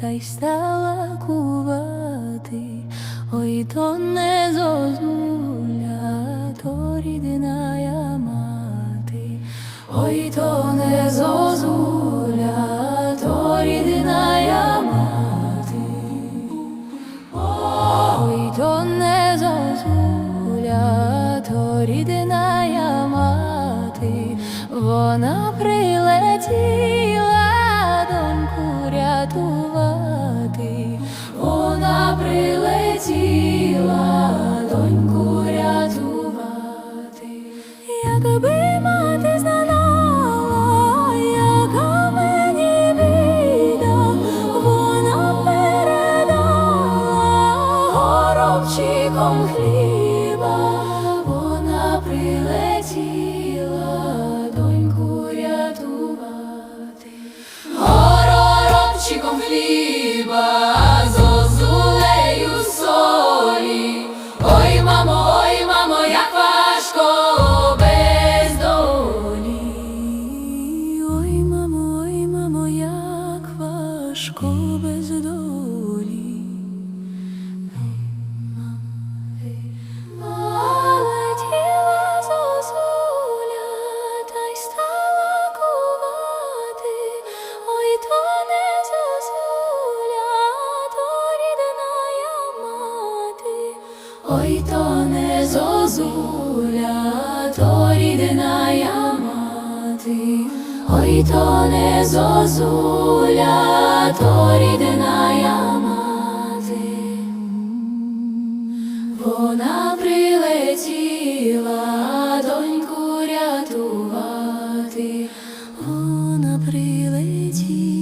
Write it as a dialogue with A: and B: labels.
A: та й стала кувати, ой то не зозуля, то рідина я мати, ой то не зозуля, то рідина я мати, ой то не зозуля, то рідина я мати, вона прилетіла. Вона передала горобчиком хліба, вона прилетіла важко без долі. Летіла зозуля, та й стала кувати. Ой, то не зозуля, то рідна мати. Ой, то не зозуля, то рідна мати. Ой, то не зозуля, то рідна я мати, вона прилетіла, доньку рятувати, вона прилетіла.